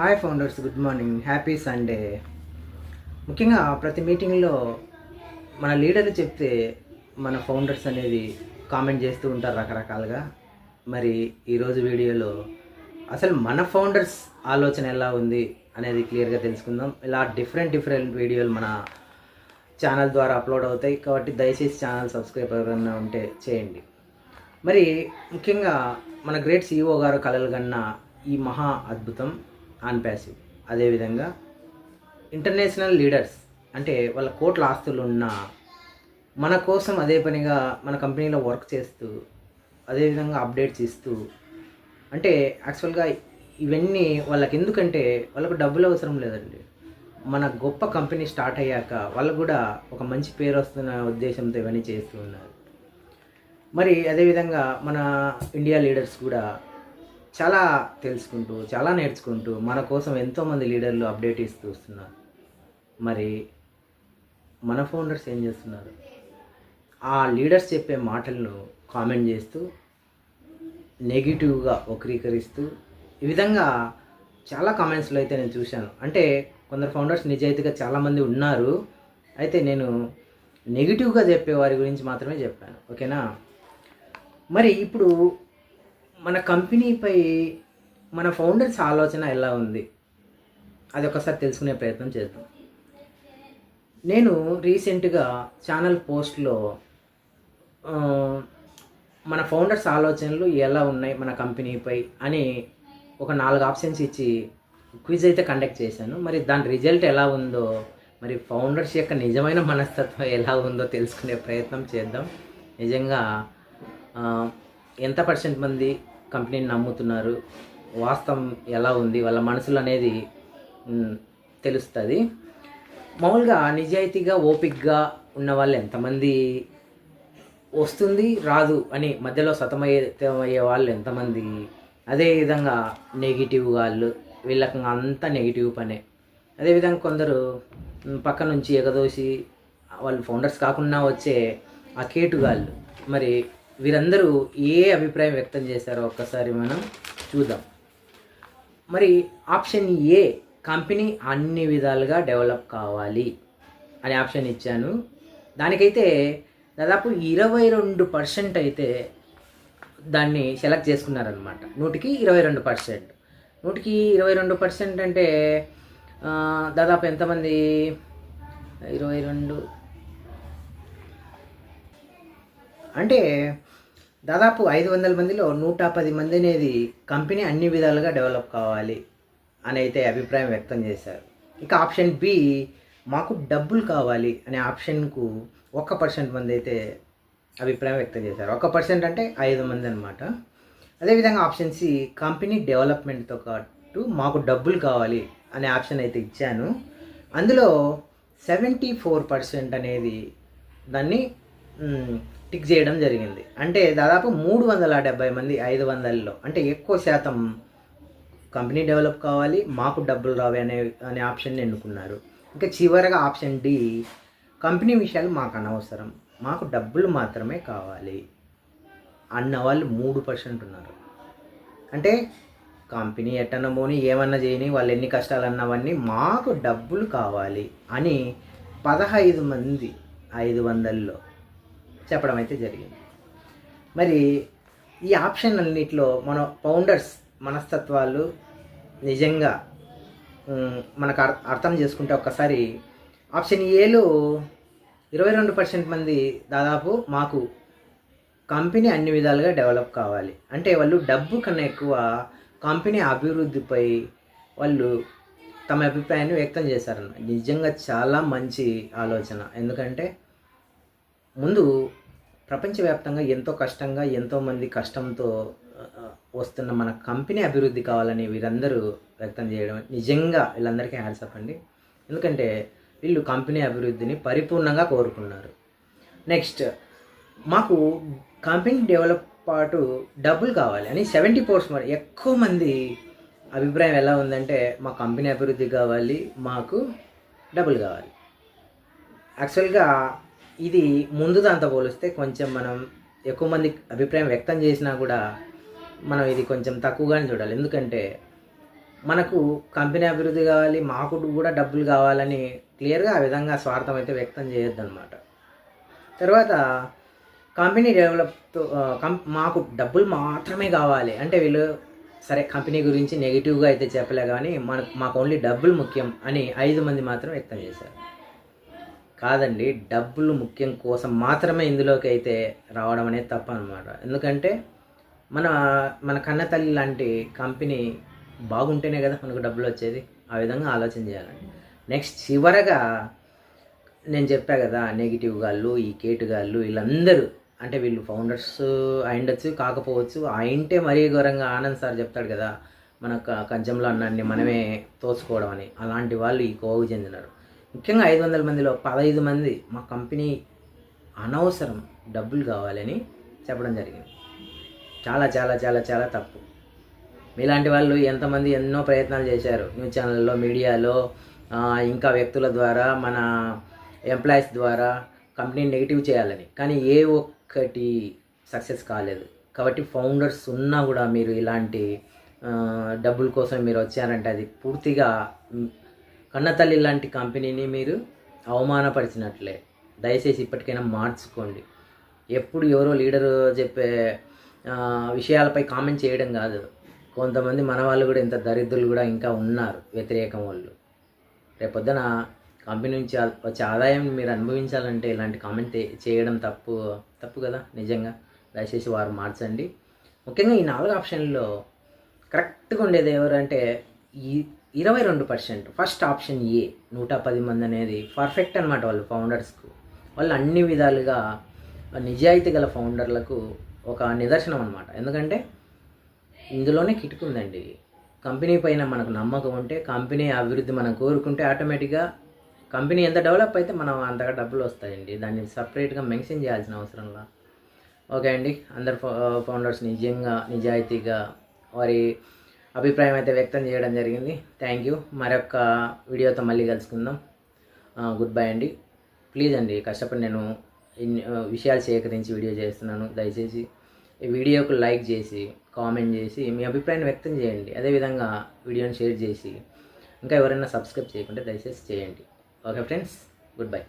Hi founders good morning happy Sunday ముఖ్యంగా ప్రతి మీటింగ్లో మన లీడర్లు చెప్తే మన ఫౌండర్స్ అనేది కామెంట్ చేస్తూ ఉంటారు రకరకాలుగా. మరి ఈరోజు వీడియోలో అసలు మన ఫౌండర్స్ ఆలోచన ఎలా ఉంది అనేది క్లియర్గా తెలుసుకుందాం. ఇలా డిఫరెంట్ డిఫరెంట్ వీడియోలు మన ఛానల్ ద్వారా అప్లోడ్ అవుతాయి. కాబట్టి దయచేసి ఛానల్ సబ్స్క్రైబ్ ఎవరైనా ఉంటే చేయండి. మరి ముఖ్యంగా మన గ్రేట్ సిఇఓ గారు కలలు కన్నా ఈ మహా అద్భుతం. ఆన్ ప్యాసివ్ అదేవిధంగా ఇంటర్నేషనల్ లీడర్స్ అంటే వాళ్ళ కోట్ల ఆస్తులు ఉన్న మన కోసం అదే పనిగా మన కంపెనీలో వర్క్ చేస్తూ అదేవిధంగా అప్డేట్స్ ఇస్తూ అంటే యాక్చువల్గా ఇవన్నీ వాళ్ళకి ఎందుకంటే వాళ్ళకు డబ్బులు అవసరం లేదండి. మన గొప్ప కంపెనీ స్టార్ట్ అయ్యాక వాళ్ళకు కూడా ఒక మంచి పేరు వస్తున్న ఉద్దేశంతో ఇవన్నీ చేస్తూ ఉన్నారు. మరి అదేవిధంగా మన ఇండియా లీడర్స్ కూడా చాలా తెలుసుకుంటూ చాలా నేర్చుకుంటూ మన కోసం ఎంతోమంది లీడర్లు అప్డేట్ ఇస్తూ వస్తున్నారు. మరి మన ఫౌండర్స్ ఏం చేస్తున్నారు? ఆ లీడర్స్ చెప్పే మాటలను కామెంట్ చేస్తూ నెగిటివ్గా వక్రీకరిస్తూ ఈ విధంగా చాలా కామెంట్స్లో అయితే నేను చూశాను. అంటే కొందరు ఫౌండర్స్ నిజాయితీగా చాలామంది ఉన్నారు. అయితే నేను నెగిటివ్గా చెప్పే వారి గురించి మాత్రమే చెప్పాను. ఓకేనా? మరి ఇప్పుడు మన కంపెనీపై మన ఫౌండర్స్ ఆలోచన ఎలా ఉంది? అది ఒకసారి తెలుసుకునే ప్రయత్నం చేద్దాం. నేను రీసెంట్గా ఛానల్ పోస్ట్లో మన ఫౌండర్స్ ఆలోచనలు ఎలా ఉన్నాయి మన కంపెనీపై అని ఒక నాలుగు ఆప్షన్స్ ఇచ్చి క్విజ్ అయితే కండక్ట్ చేశాను. మరి దాని రిజల్ట్ ఎలా ఉందో మరి ఫౌండర్స్ యొక్క నిజమైన మనస్తత్వం ఎలా ఉందో తెలుసుకునే ప్రయత్నం చేద్దాం. నిజంగా ఎంత పర్సెంట్ మంది కంపెనీని నమ్ముతున్నారు. వాస్తవం ఎలా ఉంది? వాళ్ళ మనసులు అనేది తెలుస్తుంది. మామూలుగా నిజాయితీగా ఓపిక్గా ఉన్న వాళ్ళు ఎంతమంది వస్తుంది రాదు అని మధ్యలో సతమయ్యే వాళ్ళు ఎంతమంది? అదేవిధంగా నెగిటివ్ వాళ్ళు వీళ్ళకి అంతా నెగిటివ్ పనే. అదేవిధంగా కొందరు పక్క నుంచి ఎగదోసి వాళ్ళు ఫౌండర్స్ కాకుండా వచ్చే ఆ కేటుగాళ్ళు మరి వీరందరూ ఏ అభిప్రాయం వ్యక్తం చేశారో ఒక్కసారి మనం చూద్దాం. మరి ఆప్షన్ ఏ కంపెనీ అన్ని విధాలుగా డెవలప్ కావాలి అనే ఆప్షన్ ఇచ్చాను. దానికైతే దాదాపు ఇరవై రెండు పర్సెంట్ అయితే దాన్ని సెలెక్ట్ చేసుకున్నారనమాట నూటికి ఇరవై రెండు పర్సెంట్. నూటికి ఇరవై రెండు పర్సెంట్ అంటే దాదాపు ఎంతమంది? ఇరవై రెండు. అంటే దాదాపు ఐదు వందల మందిలో నూట పది మంది అనేది కంపెనీ అన్ని విధాలుగా డెవలప్ కావాలి అని అయితే అభిప్రాయం వ్యక్తం చేశారు. ఇక ఆప్షన్ బి మాకు డబ్బులు కావాలి అనే ఆప్షన్కు ఒక పర్సెంట్ మంది అయితే అభిప్రాయం వ్యక్తం చేశారు. ఒక పర్సెంట్ అంటే ఐదు మంది అనమాట అదేవిధంగా ఆప్షన్ సి కంపెనీ డెవలప్మెంట్తో పాటు మాకు డబ్బులు కావాలి అనే ఆప్షన్ అయితే ఇచ్చాను. అందులో సెవెంటీ ఫోర్ పర్సెంట్ అనేది దాన్ని టిక్ చేయడం జరిగింది. అంటే దాదాపు మూడు వందల డెబ్బై మంది ఐదు వందల్లో. అంటే ఎక్కువ శాతం కంపెనీ డెవలప్ కావాలి మాకు డబ్బులు రావి అనే అనే ఆప్షన్ ఎన్నుకున్నారు. ఇంకా చివరగా ఆప్షన్ డి కంపెనీ విషయాలు మాకు అనవసరం. మాకు డబ్బులు మాత్రమే కావాలి అన్న వాళ్ళు మూడు పర్సెంట్ ఉన్నారు. అంటే కంపెనీ ఎట్టన పోని ఏమన్నా చేయని వాళ్ళు ఎన్ని కష్టాలు అన్నవన్నీ మాకు డబ్బులు కావాలి అని పదహైదు మంది ఐదు వందల్లో చెప్పడం అయితే జరిగింది. మరి ఈ ఆప్షన్ అన్నిటిలో మన ఫౌండర్స్ మనస్తత్వాలు నిజంగా మనకు అర్థం చేసుకుంటే ఒక్కసారి ఆప్షన్ ఏలో ఇరవై రెండు పర్సెంట్ మంది దాదాపు మాకు కంపెనీ అన్ని విధాలుగా డెవలప్ కావాలి. అంటే వాళ్ళు డబ్బు కన్నా ఎక్కువ కంపెనీ అభివృద్ధిపై వాళ్ళు తమ అభిప్రాయాన్ని వ్యక్తం చేశారన్న నిజంగా చాలా మంచి ఆలోచన. ఎందుకంటే ముందు ప్రపంచవ్యాప్తంగా ఎంతో కష్టంగా ఎంతోమంది కష్టంతో వస్తున్న మన కంపెనీ అభివృద్ధి కావాలని వీరందరూ వ్యక్తం చేయడం నిజంగా వీళ్ళందరికీ హ్యాండ్స్ అండి. ఎందుకంటే వీళ్ళు కంపెనీ అభివృద్ధిని పరిపూర్ణంగా కోరుకున్నారు. నెక్స్ట్ మాకు కంపెనీ డెవలప్ పాటు డబ్బులు కావాలి. అని సెవెంటీ ఫోర్స్ మరి ఎక్కువ మంది అభిప్రాయం ఎలా ఉందంటే మా కంపెనీ అభివృద్ధి కావాలి మాకు డబ్బులు కావాలి. యాక్చువల్గా ఇది ముందు దాంతో పోలిస్తే కొంచెం మనం ఎక్కువ మంది అభిప్రాయం వ్యక్తం చేసినా కూడా మనం ఇది కొంచెం తక్కువగానే చూడాలి. ఎందుకంటే మనకు కంపెనీ అభివృద్ధి కావాలి మాకు కూడా డబ్బులు కావాలని క్లియర్గా ఆ విధంగా స్వార్థం అయితే వ్యక్తం చేయొద్దు అనమాట తర్వాత కంపెనీ డెవలప్తో కం మాకు డబ్బులు మాత్రమే కావాలి. అంటే వీళ్ళు సరే కంపెనీ గురించి నెగిటివ్గా అయితే చెప్పలే కానీ మనకు మాకు ఓన్లీ డబ్బులు ముఖ్యం అని ఐదు మంది మాత్రం వ్యక్తం చేశారు. కాదండి డబ్బులు ముఖ్యం కోసం మాత్రమే ఇందులోకి అయితే రావడం అనేది తప్ప అనమాట ఎందుకంటే మన మన కన్న తల్లి లాంటి కంపెనీ బాగుంటేనే కదా మనకు డబ్బులు వచ్చేది. ఆ విధంగా ఆలోచన చేయాలండి. నెక్స్ట్ చివరగా నేను చెప్పా కదా నెగిటివ్ గాళ్ళు ఈ కేటు గాళ్ళు వీళ్ళందరూ అంటే వీళ్ళు ఫౌండర్స్ అయిండొచ్చు కాకపోవచ్చు అయింటే మరీ ఘోరంగా ఆనంద్ సార్ చెప్తాడు కదా మన కంచంలో అన్నాన్ని మనమే తోచుకోవడం అని. అలాంటి వాళ్ళు ఈ కోవు చెందినారు. ముఖ్యంగా ఐదు వందల మందిలో పదహైదు మంది మా కంపెనీ అనవసరం డబ్బులు కావాలని చెప్పడం జరిగింది. చాలా చాలా చాలా చాలా తప్పు. మీలాంటి వాళ్ళు ఎంతమంది ఎన్నో ప్రయత్నాలు చేశారు. న్యూస్ ఛానల్లో మీడియాలో ఇంకా వ్యక్తుల ద్వారా మన ఎంప్లాయీస్ ద్వారా కంపెనీని నెగిటివ్ చేయాలని. కానీ ఏ ఒక్కటి సక్సెస్ కాలేదు. కాబట్టి ఫౌండర్స్ ఉన్నా కూడా మీరు ఇలాంటి డబ్బుల కోసం మీరు వచ్చారంటే అది పూర్తిగా కన్నతల్లి లాంటి కంపెనీని మీరు అవమానపరిచినట్లే. దయచేసి ఇప్పటికైనా మార్చుకోండి. ఎప్పుడు ఎవరో లీడర్ చెప్పే విషయాలపై కామెంట్ చేయడం కాదు. కొంతమంది మన వాళ్ళు కూడా ఇంత దరిద్రులు కూడా ఇంకా ఉన్నారు వ్యతిరేకం వాళ్ళు. రేపొద్దున కంపెనీ నుంచి వచ్చే ఆదాయం మీరు అనుభవించాలంటే ఇలాంటి కామెంట్ చేయడం తప్పు తప్పు కదా నిజంగా. దయచేసి వారు మార్చండి. ముఖ్యంగా ఈ నాలుగు ఆప్షన్లో కరెక్ట్గా ఉండేది ఎవరంటే ఈ ఇరవై రెండు పర్సెంట్. First option A. నూట పది మంది అనేది పర్ఫెక్ట్ అనమాట వాళ్ళు ఫౌండర్స్కు. వాళ్ళు అన్ని విధాలుగా నిజాయితీ గల ఫౌండర్లకు ఒక నిదర్శనం అనమాట ఎందుకంటే ఇందులోనే కిటుకుందండి కంపెనీ పైన మనకు నమ్మకం ఉంటే కంపెనీ అభివృద్ధి మనం కోరుకుంటే ఆటోమేటిక్గా కంపెనీ ఎంత డెవలప్ అయితే మనం అంతగా డబ్బులు వస్తాయండి. దాన్ని సపరేట్గా మెన్షన్ చేయాల్సిన అవసరంలా ఓకే అండి. అందరు ఫౌండర్స్ నిజంగా నిజాయితీగా వారి అభిప్రాయం అయితే వ్యక్తం చేయడం జరిగింది. థ్యాంక్ యూ మరొక వీడియోతో మళ్ళీ కలుసుకుందాం. గుడ్ బై అండి. ప్లీజ్ అండి కష్టపడి నేను విషయాలు సేకరించి వీడియో చేస్తున్నాను. దయచేసి ఈ వీడియోకు లైక్ చేసి కామెంట్ చేసి మీ అభిప్రాయాన్ని వ్యక్తం చేయండి. అదేవిధంగా వీడియోని షేర్ చేసి ఇంకా ఎవరైనా సబ్స్క్రైబ్ చేయకుంటే దయచేసి చేయండి. Okay friends good bye